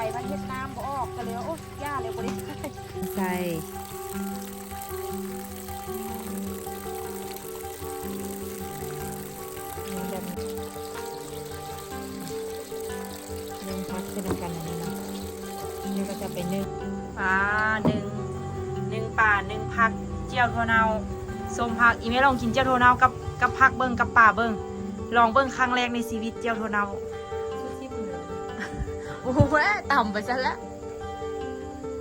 ไปมันเฮ็ดน้ำบ่ออกก็เลยว่าโอ้ย่าเลยบ่ได้ใส่ใส่นี่แบบนี้นึ่งพักขึ้นกันอันนี้เนาะนี่ก็จะเป็นนึ่งปลาหนึ่งหนึ่งป่าหนึ่งพักเจียวถั่วเนาส้มผักอีเมลลองกินเจียวถั่วเนากับกับผักเบิ้งกับป่าเบิ้งลองเบิ้งครั้งแรกในชีวิตเจียวถั่วเนาโอ้โหต่ำไปซะแล้ว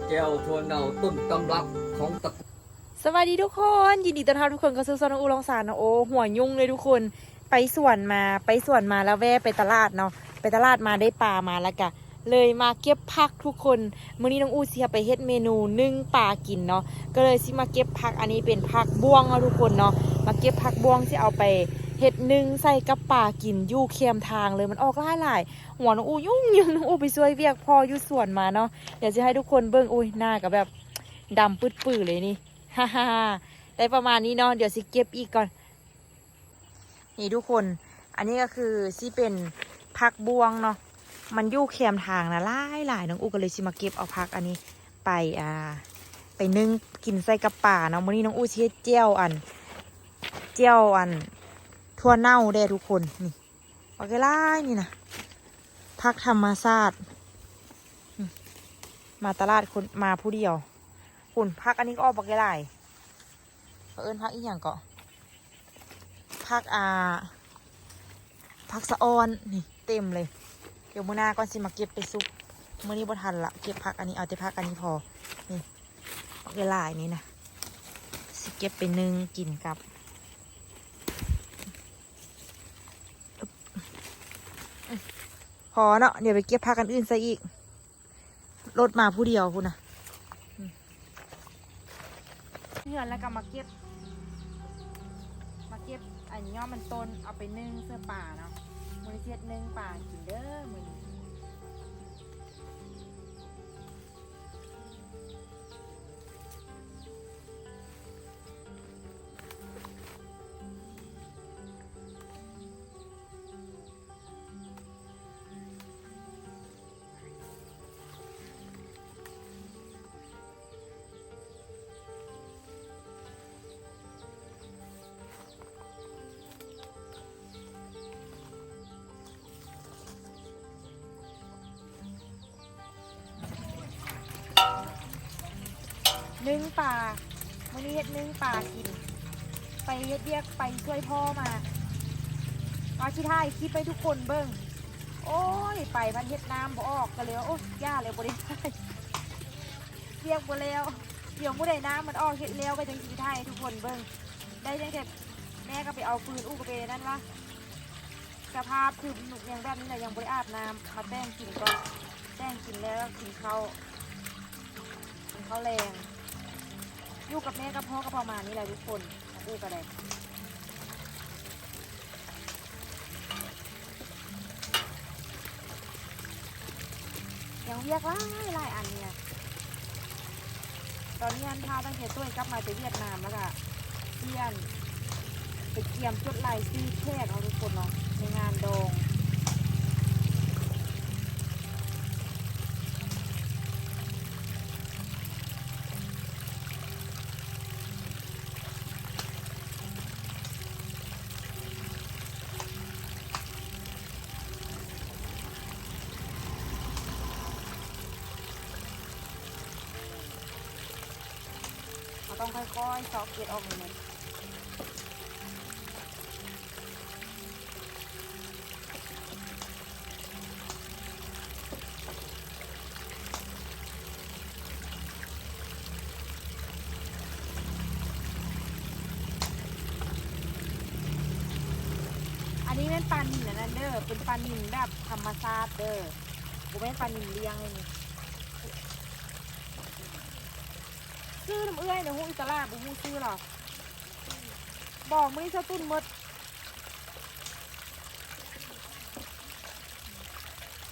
แก้วทวนเนาต้นตำรับของตะสวัสดีทุกคน ยินดีต้อนรับทุกคนเข้าสู่ซอนอูลองสารนะโอ้หัวยุ่งเลยทุกคนไปสวนมาไปสวนมาแล้วแวะไปตลาดเนาะไปตลาดมาได้ปลามาแล้วกะเลยมาเก็บผักทุกคนมื้อนี้น้องอูเสียไปเฮ็ดเมนูนึ่งปลากินเนาะก็เลยสิมาเก็บผักอันนี้เป็นผักบ้วงเนาะทุกคนเนาะ มาเก็บผักบวงที่เอาไปเฮ็ดนึ่งใส่กับปลากินยู่เคียมทางเลยมันออกหลายหลายหัวน้องอูยุ่งยุ่งน้องอูไปช่วยเวียกพออยู่ส่วนมาเนาะเดี๋ยวจะให้ทุกคนเบิ่งอุ้ยหน้ากับแบบดำปื้ดเลยนี่ฮ่าฮ่าได้ประมาณนี้เนาะเดี๋ยวสิเก็บอีกก่อน นี่ทุกคน อันนี้ก็คือสิเป็นผักบวงเนาะมันยู่แคมทางนะหลายหลายน้องอูก็เลยสิมาเก็บเอาผักอันนี้ไปอ่าไปนึ่งกินใส่กับป่าเนาะมื้อนี้น้องอูสิเฮ็ดเจียวอัน เจียวอันทั่วเน่าได้ทุกคนนี่เอาไปไล่านี่นะผักธรรมชาติมาตลาดคนมาผู้เดียว คุณพักอันนี้ก็ออกบักหลาเอิญพักอีกอย่างก็พักอ่าพักสะออนนี่เต็มเลย เดี๋ยวมื้อหน้าก่อนสิมาเก็บไปซุปมื้อนี้บ่ทันละเก็บพักอันนี้เอาแต่พักอันนี้พอนี่บักหลานี่นะสิเก็บไปนึ่งกินกับ อเนาะเดี๋ยวไปเก็บผักกันอื่นซะอีก รถมาผู้เดียวคุณนะเงินแล้วก็มาเก็บ มาเก็บอันย่อมันต้นเอาไปนึ่งเสื้อป่าเนาะมือเทียดนึ่งป่ากินเด้อมือ นึ่งป่ามือนี้เฮ็ดนึ่งป่ากิน ไปเฮ็ดเรียกไปช่วยพ่อมาเอาชิท้ายคลิปไปทุกคนเบิ่งโอ้ย ไปมันเฮ็ดน้ำบ่ออกก็เลยว่าโอ้ยย่าเลยบ่ได้เรียกบ่แล้วเดี๋ยวบ่ได้น้ำมันออกเฮ็ดแล้วก็จังสิทายทุกคนเบิ่งได้จังแต่แม่ก็ไปเอาปืนอู้กระเบนนั่นวะสภาพคือหนุกอย่างแบบนี้แหละยังบ่ได้อาบน้ำมาแต่งกินก่อนแต่งกินแล้วกินข้าวกินข้าวแรง อยู่กับแม่กับพ่อก็ประมาณนี้แหละทุกคนอู้ก็ได้ยังเรียกหลายหลายอันเนี่ยตอนนี้อันพาตั้งแต่ตัวกลับมาจากเวียดนามแล้วก็เพื่อนไปเกียมจดลายซีแขกเอาทุกคนเนาะในงานดอง ต้องค่อยๆซอกเกล็ดออกเลยนะอันนี้เป็นปลานิลนะนันเด้อ เป็นปลานิลแบบธรรมชาติเด้อกูไม่นปลานิลเลี้ยงเลยนี่ ตลาดบุมูซื้อหรอบอกไม่สะตุ้นมด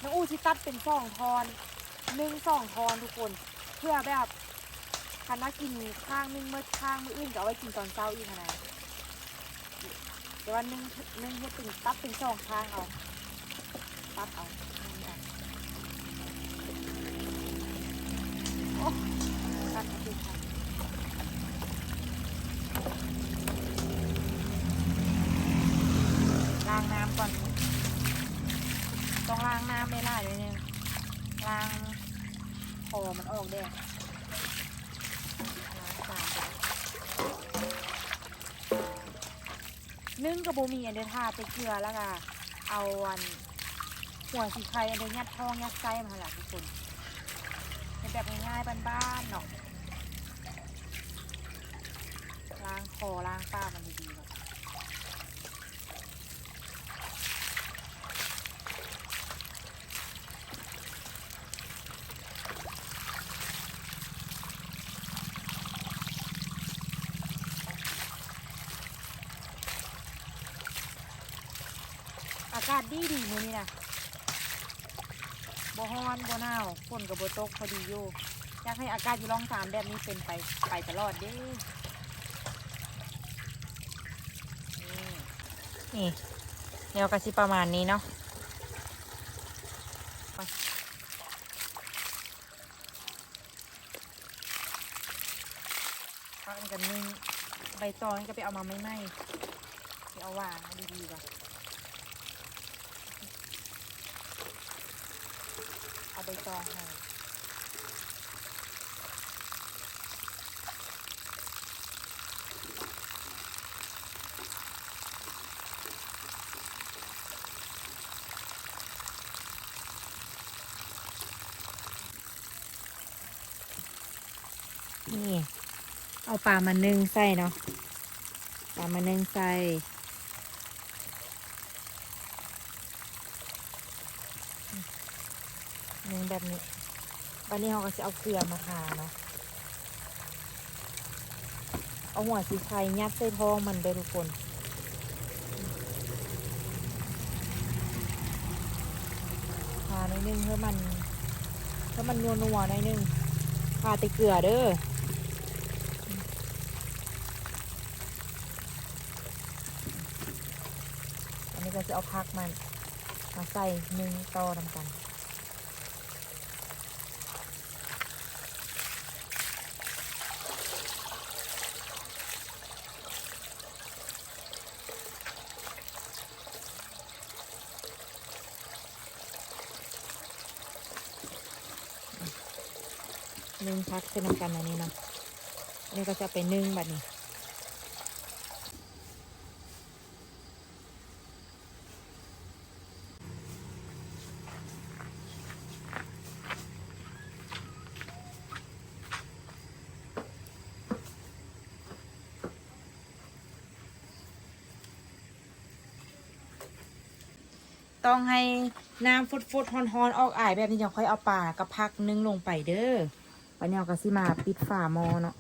น้องอู้ชิตัดเป็นสองทอนหนึ่งสองทอนทุกคน เพื่อแบบคันนักินข้างนึงเมื่อข้างมืออื่นก็เอาไว้กินตอนเช้าอีกนะแต่ว่านึ่งนึ่งให้เป็นตั้ดเป็นสองข้างเอาตัดเอาโอ้ตัดเอาดีค่ะางน้ำก่อนตรงล้างน้ำไม่ล่าเลยเนี่ยล้างคอมันออกแดงล้างปากด้วยนึ่งกระโบมีอันเดอทาไปเกลือแล้วก็เอาอันหัวสีไข่อันเดอยัดท้องยัดไส้มาหละทุกคนเป็นแบบง่ายๆบ้านๆเนาะล้างคอล้างปามันดีๆเนาะ อากาศ ดีดีมื้อนี้นะบ่ฮ้อนบ่หนาวฝนกับบ่ตกพอดีอยู่อยากให้อากาศอยู่ร่องสามแบบนี้เป็นไปไปตลอดเด้นี่นี่แนวกระสิประมาณนี้เนาะพักกันนึงใบตองก็ไปเอามาไม่ไหมไปเอาวางมาดีๆว่อา ใบตองให้นี่ เอาปลามานึ่งใส่เนาะปลามานึ่งใส่นึ่งแบบนี้ วันนี้เราก็จะเอาเกลือมาทาเนาะ เอาหัวสีไข่ยัดใส่ท้องมันเด้อทุกคนทาหน่อยนึงเพื่อมันเพื่อมันนัวนัวๆหน่อยนึงทาแต่เกลือเด้ออันนี้ก็จะเอาพักมันมาใส่หนึ่งต่อนำกัน งพักเส้นนกันอันนี้เนาะนนี้ก็จะเป็นนึ่งแบบนี้ต้องให้น้ำฟุดฟดๆฮอนๆออกอายแบบนี้ยังค่อยเอาปลากับพักนึ่งลงไปเด้อันนี้เอากระซิมาปิดฝามอเนาะ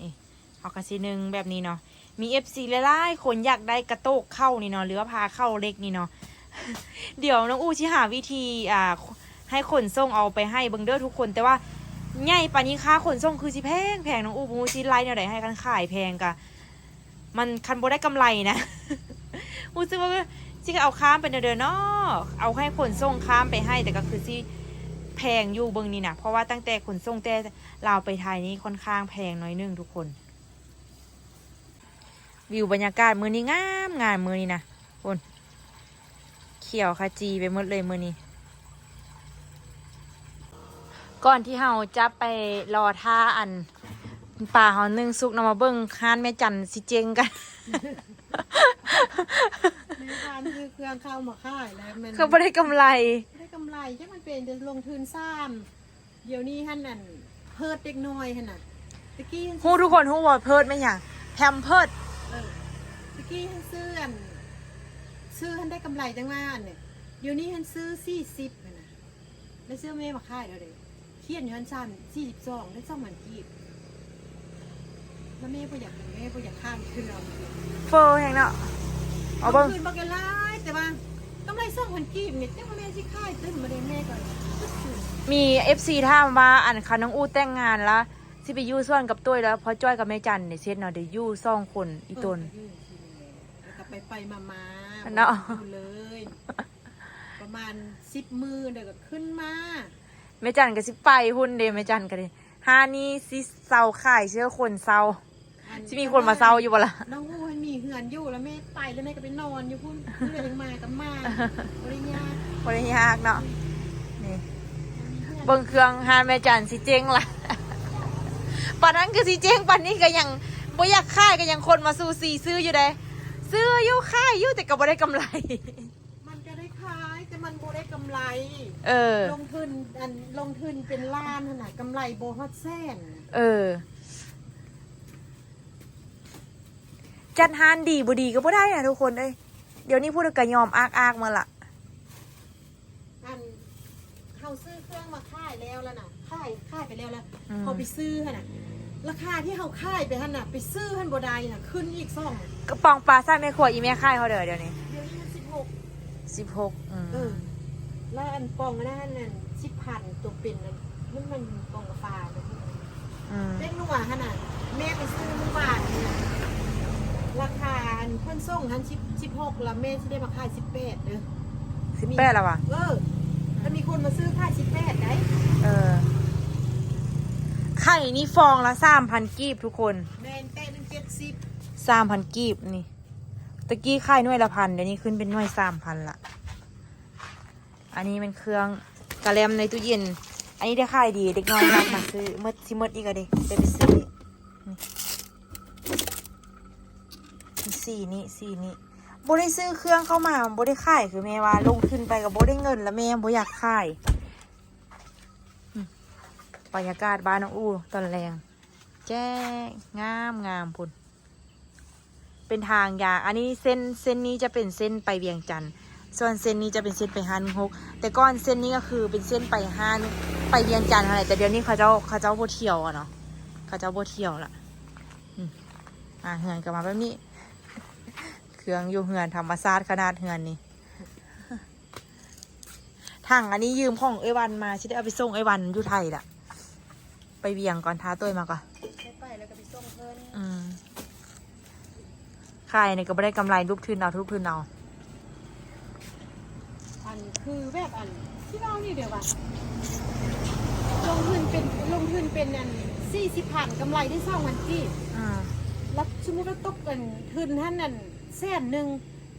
นี่เอากระซินึงแบบนี้เนาะมีเอฟซีหลายๆคนอยากได้กระโตกเข้านี่เนาะหรือว่าพาเข้าเล็กนี่เนาะเดี๋ยวน้องอู้ชิหาวิธีอ่าให้ขนส่งเอาไปให้เบิงเด้อทุกคนแต่ว่าใหญ่ปานี้ค่าขนส่งคือสิแพงแพงน้องอู้บูชิไลน์แนวไหนให้กันขายแพงกะมันคันโบได้กำไรนะรู้สึกว่า จิเอาข้ามไปเดินเนาะเอาให้ขนส่งข้ามไปให้แต่ก็คือที่แพงอยู่เบิงนี่นะเพราะว่าตั้งแต่ขนส่งแต่ลาวไปไทยนี่ค่อนข้างแพงน้อยนึงทุกคน วิวบรรยากาศมือนี้งามงามมือนี้นะคนเขียวขจีไปหมดเลยมือนี้ก่อนที่เราจะไปรอท่าอันป่าเขานึ่งซุกนำมาเบิ้งค้านแม่จันสิเจงกัน ในการคือเครื่องเข้ามาค่ายแล้วมันเขาไม่ได้กำไรไม่ได้กำไรใช่มันเป็นจะลงทุนซ้ำเดี๋ยวนี้ฮันนั่นเพิดเด็กน้อยฮันน่ะตะกี้ฮันฮู้ทุกคนฮู้ว่าเพิดไม่อย่างแพมเพิดเออตะกี้ฮันซื้ออันซื้อฮันได้กำไรจังว่าอันเนี่ยเดี๋ยวนี้ฮันซื้อสี่สิบนะแล้วซื้อแม่มาค่ายแล้วเด็เขียนอยู่ฮันซ้ำสี่สิบสองได้สองมันกีบ แล้วแม่ก็อยากแม่ก็อยากข้ามเครื่องเฟอร์แหงเนาะเอาเบิ้งคืนบักกะลายแต่ว่ากำไรสองพันกีบเนี่ยแต่ว่าแม่ที่ค่ายตึ้งมาได้แม่ก่อนตึ้งคืนมีเอฟซีถามว่าอันคันน้องอู้แต่งงานแล้วสิไปอยู่ส่วนกับตุ้ยแล้วพอจ้อยกับแม่จันเนี่ยเซ็ตเนาะเดี๋ยวอยู่สองคนอีตนเออยื่นทีนึงแล้วก็ไปไปมามาเนาะอยู่เลย ประมาณสิบมือเดี๋ยวก็ขึ้นมาแม่จันก็สิไปหุ่นเดแม่จันก็เลยฮานี่สิเซาขายเชื่อคนเซาหาอั สิมีคนมาเศร้าอยู่บ่ล่ะ น้องอู้ให้มีเหือนอยู่แล้วแม่ไปแล้วแม่ก็ไปนอนอยู่พุ่นเพื่อนยังมากับมาบริญญาบ่ได้ยากเนาะนี่เบิ่งเครื่องหาแม่จันสิเจ๊งล่ะปานนั้นคือสิเจ๊งปานนี้ก็ยังบ่อยากขายก็ยังคนมาสู่สีซื้ออยู่เด้ซื้ออยู่ขายอยู่แต่ก็บ่ได้กำไร มันก็ได้ขายแต่มันโบได้กำไร เออ ลงทุนอันลงทุนเป็นล้านขนาดกำไรโบฮอดแสน เออ จัดหานดีบ่ดีก็บ่ได้นะทุกคนเอ้ยเดี๋ยวนี้พูดก็ยอมอากอากๆมาละอันเขาซื้อเครื่องมาค่ายแล้วแล้วน่ะค่ายค่ายไปแล้วแล้วอืมเขาไปซื้อขนาดราคาที่เขาค่ายไปขนาดไปซื้อหันบได้น่ะขึ้นอีกสองกระป๋องปลาซ่าแม่ครัวอีแม่ค่ายเขาเด้อเดี๋ยวนี้เดี๋ยวนี้มันสิบหกสิบหกอืมเออแล้วอันปองอันนั้นนั่นสิบพันตัวเป็นนั่นมันมันปองกาแฟนะอืมเล็กนัวขนาดแม่ไปซื้อเมื่อวานเนี่ย ราคาอันเพิ่นส่งทันสิบสิบหกแล้วแม่ที่ได้มาขายสิบแปดเด้อสิบแปดแล้ววะเออมันมีคนมาซื้อขายสิบแปดได้เออไข่นี่ฟองละสามพันกีบทุกคนแม่นแปดหนึ่งเจ็ดสิบสามพันกีบนี่ตะกี้ไข่หน่วยละพันเดี๋ยวนี้ขึ้นเป็นหน่วยสามพันละอันนี้เป็นเครื่องกระเลมในตู้เย็น อันนี้ได้ขายดีเด็กน้อยมากมาซื้อเมื่อซิเมื่ออีกอะดิได้ไปซื้อนี่นี่ สีนี้สีนี้โบได้ซื้อเครื่องเข้ามาโบได้ขายคือแม่ว่าลงทุนไปกับโบได้เงิน แล้วแม่โบอยากขายบรรยากาศบ้านน้องอู้ตอนแรงแจ้งงามงามพุ่นเป็นทางยาวอันนี้เส้นเส้นนี้จะเป็นเส้นไปเวียงจันทร์ส่วนเส้นนี้จะเป็นเส้นไปฮานฮกแต่ก่อนเส้นนี้ก็คือเป็นเส้นไปฮานไปเวียงจันทร์อะไรแต่เดี๋ยวนี้เขาเจ้าเขาเจ้าโบเที่ยวอะเนาะเขาเจ้าโบเที่ยวละอ่าเหือนกลับมาแบบนี้ เครื่องอยู่เหือนธรรมศาสตร์ขนาดเหือนนี่ถังอันนี้ยืมของไอ้วันมาชิได้เอาไปส่งไอ้วันอยู่ไทยละไปเวียงก่อนท้าตัวมาก่อนได้ไปแล้วก็ไปส่งเพิ่นอืมขายเนี่ยก็ไม่ได้กำไรลูกทุนเอาทุกทุนเอาอันคือแบบอันที่เรานี่เดี๋ยวว่าลงทุนเป็นลงทุนเป็นอันสี่สิบพันกำไรได้สองวันที่อืมแล้วสมมติว่าตกกันทุนท่านนั่น แสนหนึ่ง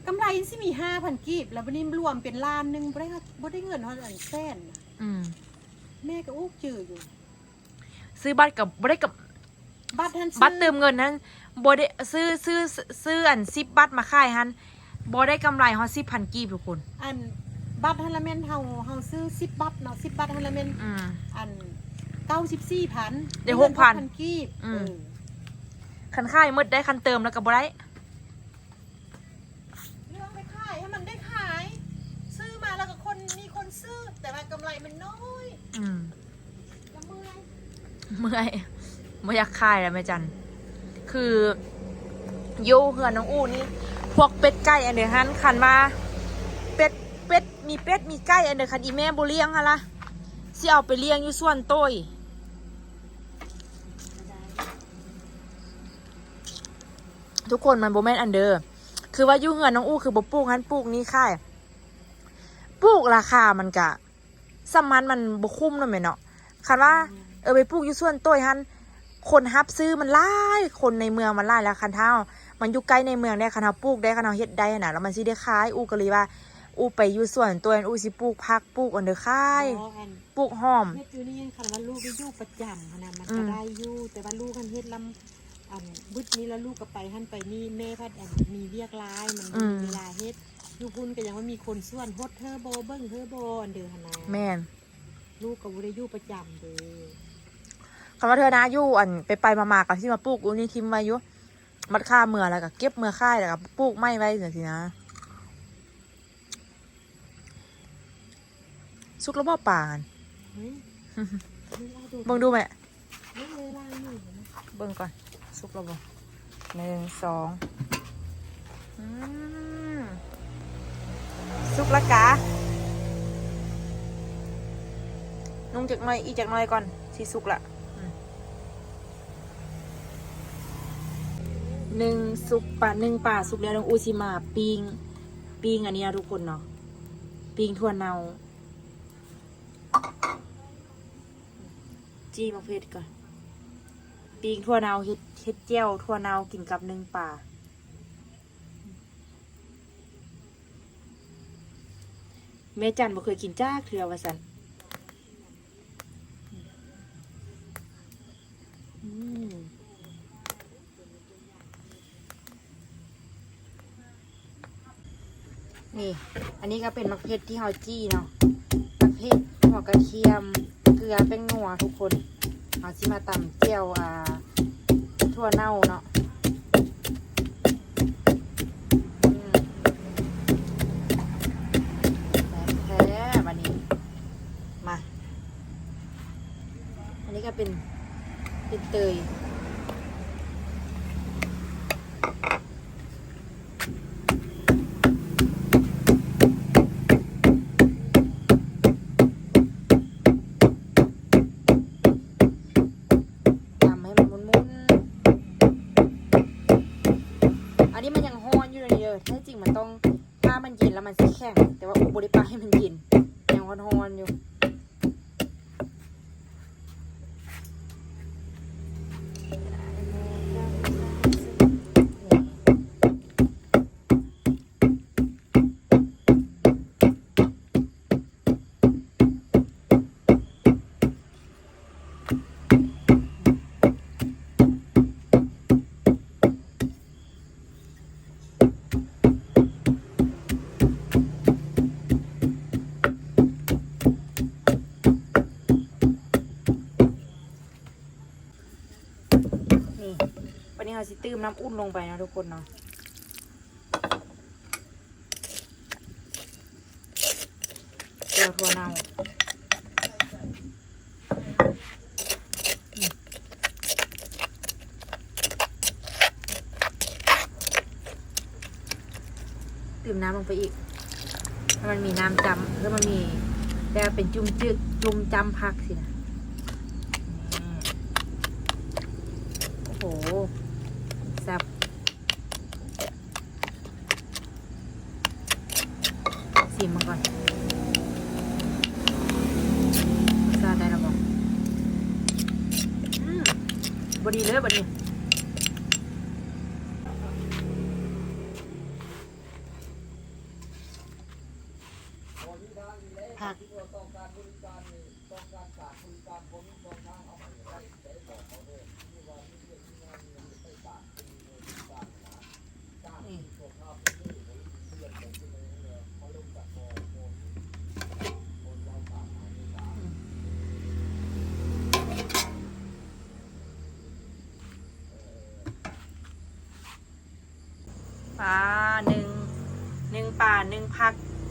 กำไรสิมีห้าพันกีบ แล้ววันนี้รวมเป็นล้านหนึ่งบ่ได้บ่ได้เงินเท่าไหร่แสนน่ะอืมแม่ก็อู้จืออยู่ ซื้อบัตรกับบ่ได้กับบัตรท่านซื้อบัตรเติมเงินนั้นบ่ได้ซื้อซื้อซื้ออันซิปบัตรมาขายฮันบ่ได้กำไรฮอดสิบพันกีบทุกคน อันบัตรฮันละเมนเฮาเฮาซื้อสิบบัตรเนาะสิบบัตรฮันละเมนอืม อันเก้าสิบสี่พันได้6,000กีบอืม เออ คันขายหมดได้คันเติมแล้วก็บ่ได้ เรื่องไปขายให้มันได้ขาย ซื้อมาแล้วก็คนมีคนซื้อ แต่ว่ากำไรมันน้อยอืมละเมื่อยเมื่อยไม่อยากขายแล้วแม่จัน คืออยู่เหือนน้องอู้นี่ พวกเป็ดไก่อันเดอร์ฮันคันมาเป็ดเป็ดมีเป็ดมีไก่อันเดอร์คันอีแม่บ่เลี้ยงฮะล่ะสิเอาไปเลี้ยงอยู่ส่วนโต้ยทุกคนมันโบแมนอันเดอร์ คือว่าอยู่เหือนน้องอู้คือบ่ปลูกฮันปลูกนี่ค่ายปลูกราคามันกะ สมันมันบ่คุ้มเนาะแม่เนาะคันว่าเออไปปลูกอยู่ส่วนโต้ยฮันคนฮับซื้อมันหล่ายคนในเมืองมันหล่ายแล้วคันเท้ามันอยู่ใกล้ในเมืองได้คันเท้าปลูกได้คันเท้าเฮ็ดได้น่ะแล้วมันสิได้ขายอูก็เลยว่า อูไปอยู่ส่วนตัวนั้นอูสิปลูกผักปลูกอันเดอขายอ๋ออันปลูกหอมเฮ็ดอยู่นี่ยังคันว่าลูกได้อยู่ประจำขนาดมันอืก็มได้อยู่แต่ว่าลูกกันเฮ็ดลำอันบึดนี้แล้วลูกก็ไปหันไปนี่แม่พัดอันมีเวียกร้ายมันบ่มีเวลาเฮ็ด อยู่พุ่นก็ยังว่ามีคนส่วนฮดเทอร์โบเบิ้งเทอร์โบอันเดือหนนาแม่นลูกก็บ่ได้อยู่ประจำเด้อคำว่าเธอนะอยู่อันไปไปๆมาๆกับที่มาปลูกอูนี่ทิมไว้อยู่มัดค่าเมื่อแล้วก็เก็บเมื่อค่ายแล้วก็ปลูกไม้ไว้จังซี่นะสุกแล้วบ่ป่ากันเฮ้ยลูกเอาดูเบิ่งดูแม่ลูกเวลาอยู่เห็นไหมเบิ่งก่อนสุกแล้วบ่หนึ่งสองอืม สุกและกะนุ่งจากหน่อยอีจากหน่อยก่อนสิสุกละหนึ่งสุกป่าหนึ่งป่าสุกแล้วน้องอูชิมาปิงปิงอันนี้ทุกคนเนาะปิงทั่วเนาจี้มะเขือก่อนปีกทั่วเนาเฮ็ดเฮ็ดเจียวทั่วเนากินกับหนึ่งป่า แม่จันบ่เคยกินจ้าเถื่อว่าสันนี่ อันนี้ก็เป็นมักเพชรที่เฮาจี้เนาะมักเพชรหัวกระเทียม เกลือแป้งนัวทุกคนเอาสิมาตำเจียวอ่าทั่วเน่าเนาะ ตื้มน้ำอุ่นลงไปนะทุกคนเนาะเจียวทั่วเน่าอืมตื่มน้ำลงไปอีกถ้ามันมีน้ำจำแล้วมันมีแต่เป็นจุ่มจืดจุ่มจำพักสินะโอ้โหแซ่บสิมมาก่อน ซาได้แล้วบอกอืม บ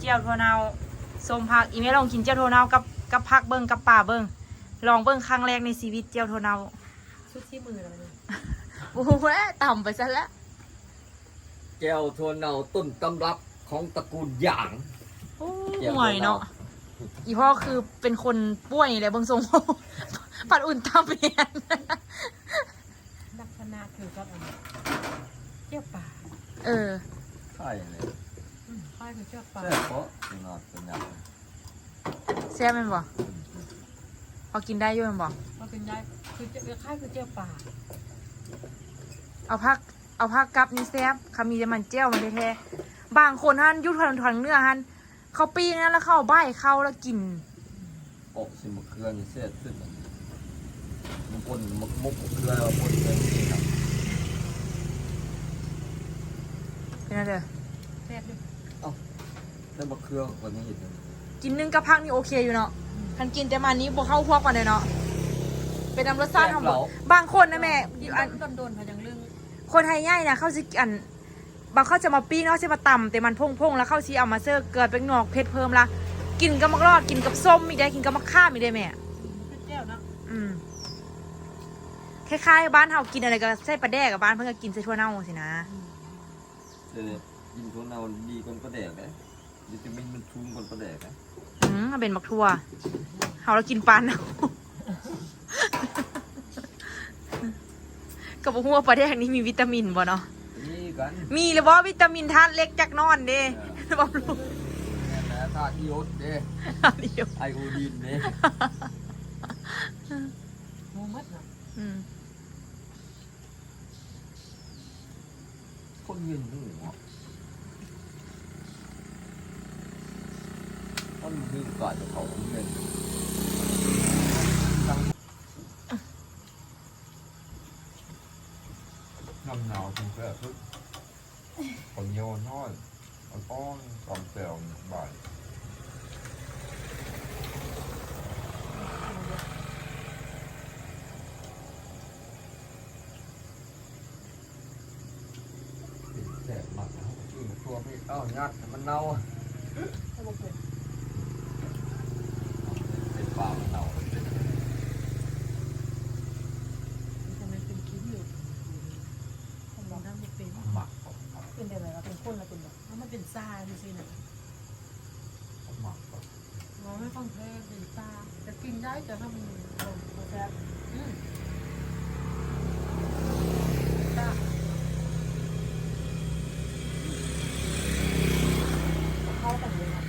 จียวโทเนาส้มผักอีเมลลองกินเจียวโทเนากับกับผักเบิ้งกับป่าเบิ้งลองเบิ้งครั้งแรกในชีวิตเจียวโทเนาชุดที่มือเราเนี่ยโอ้โหต่ำไปซะแล้วแก้วทวนเนาต้นตำรับของตระกูลหยางโอ้ห่วยเนาะอีพ่อคือเป็นคนป่วยเลยเบางทรงปัดอุ่นตาเปลี่ยนลักษณะคือกับอันนี้เจ้าป่าเออใช่เลย อืมค่อยคือเจ้าป่าแซ่บเพราะเป็นนอดเป็นหยางแซ่บแมันบ่พอกินได้อยุ่แมันบ่ก็เป็นได้คือเจ้าค่ายคือเจ้าป่าเอาพักเอาพักกับนี่แซ่บคำมีแต่มันเจ้วมันแท้ๆบางคนฮันอยุทธันทันเนื้อฮันเขาปิ้งนั้นแล้วเข้าใบเข้าแล้วกินออกสิมะเขือนี่แซ่บขึ้นมันปนมะมุกมะเขือแล้วปนเลยนี่ครับเป็นอะไรเด้อแซ่บด้วย แล้วมะเขือคนนี้เห็นกินนึ่งกับพักนี่โอเคอยู่เนาะทันกินแต่มันนี้บ่เข้าพวกกันเลยเนาะเป็นน้ำรสชาติของบ่บางคนนะแม่อยู่อันโดนโดนๆเขายังเรื่องคนไทยง่ายนะเขาสิอันบางเขาจะมาปิ้งเขาจะมาตำแต่มันพงๆแล้วเขาชีเอามาเสิร์ฟเกลือเป็นหนอกเผ็ดเพิ่มละกินกับมะกรอดกินกับส้มมีได้กินกับมะข่ามีได้แม่คือเจ้าเนาะอืมคล้ายๆบ้านเฮากินอะไรก็ใส่ปลาแดกกับบ้านเพิ่นก็กินใส่ทั่วเน่าสินะเออกินทวนเนาดีกว่าปลาแดกเลย วิตามินมันทุ่มคนประแดกนะอืมเป็นมักทั่วเอาเรากินปลาเน่ากับหัวปลาแดกนี่มีวิตามินบ่เนาะนี่กันมีหรือว่าวิตามินธาตุเล็กจากนอนเด้บอกลูกแหมธาตุอิโอสเด้ไอโอดีนเด้งูมัดนะอืมคนเย็นด้วยเหรอ นยืนก่อนจะเขาเงินน้ำหนาวถึงแบบทุกคนโยนน้อยมันป้อนกำเซลบ่ายแสบมากนะที่มันตัวไม่เอ้ายัดมันเน่าเป็นปลามันเน่า ทำไมเป็นคิ้วอยู่ผมบอกน้ำมันเป็น หมักก่อนครับ เป็นแบบเป็นคนละเป็นแบบ เพราะมันเป็นซาจริงๆนะ หมักก่อน มองไม่ฟังเพลงเป็นซาจะกินได้แต่ถ้ามันลงแซ่บอืมซา เข้ากันเลยนะ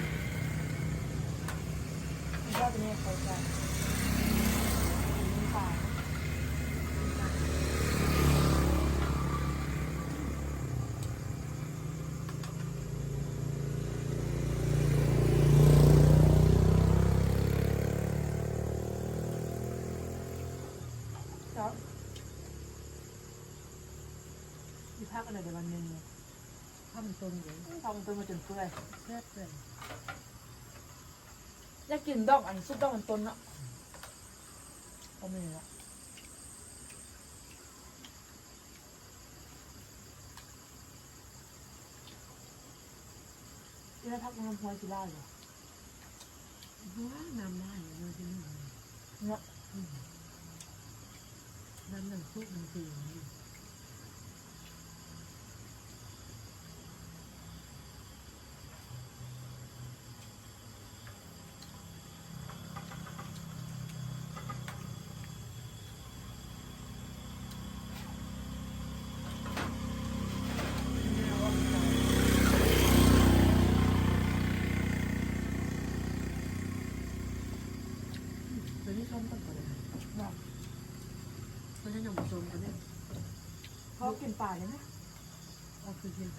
ก็จะมีเขาจะมีปลา แล้วมีภาคอะไร เดี๋ยววันหนึ่งเนี่ยถ้ามันตรงอยู่ทำตัวมาจนเปื่อยแซ่บเลยอยากกินดอกอันซุปดอกมันต้นเนาะเอาไม่ละที่นั่นพักน้ำพวยศิลาเหรอว้าน้ำได้เลยที่นี่เนาะน้ำหนังซุปมันสีตัวนี้ชมกันก่อนเลย เนาะ เพราะฉะนั้นหนูชมกันเนี่ย เขากินป่าเลยไหมเอาคือกิน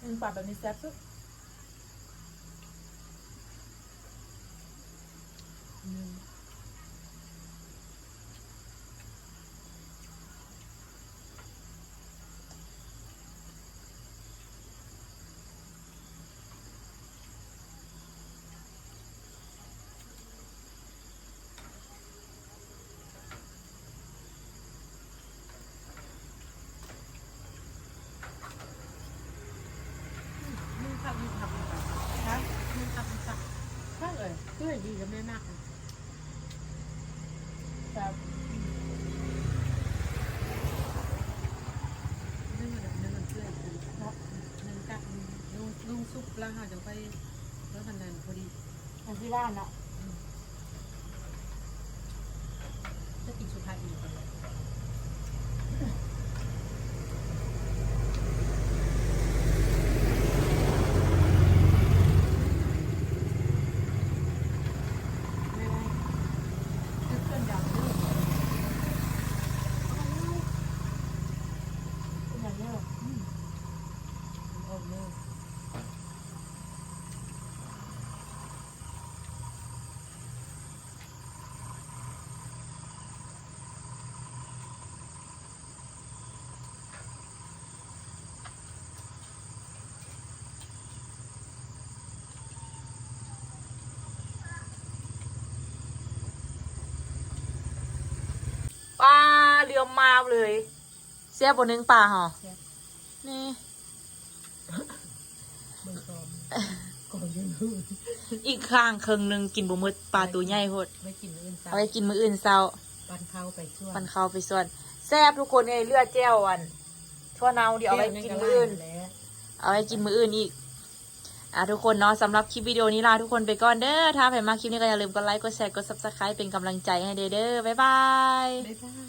กินป่าแบบนี้แซ่บสุด หนึ่ง มึงขับมึงขับมึงขับ นะ มึงขับมึงขับถ้าเอ่ ยเพื่อดีกับแม่มากเลยแซ่บเรื่องอะไรเรื่องมันเพื่อนคือเพราะมันกัดลุงลุงซุปแล้วค่ะจะไปแล้วพันดันพอดี อันที่ร้านเนาะกินสุภาพอีกคนเลยไม่ได้คือเพื่อนดำด้วย เป็นอย่างนี้เหรอ โอ้โห ปลาเรือมาเลย เสียบนนึงปลาเหรอนี่เบอร์ซอมก่อนยังหื้ออีกข้างครึ่งหนึงกินบ่หมดปลาตัวใหญ่โหดไม่กินอื่นซะเอาไปกินมื้ออื่นเช้า ปันเข้าไปช่วยปันเข้าไปส่วนแซ่บทุกคนเลยเลือดแจ้วอันทั่วเนาเดี๋ยวเอาไว้กินมื้ออื่น แล้วเอาไว้กินมื้ออื่นอีก อะทุกคนเนาะสำหรับคลิปวิดีโอนี้ลาทุกคนไปก่อนเด้อ ถ้าใครมาคลิปนี้ก็อย่าลืมกดไลค์ กดแชร์ กด subscribe เป็นกำลังใจให้เด้อเด้อบ๊ายบาย บ๊ายบาย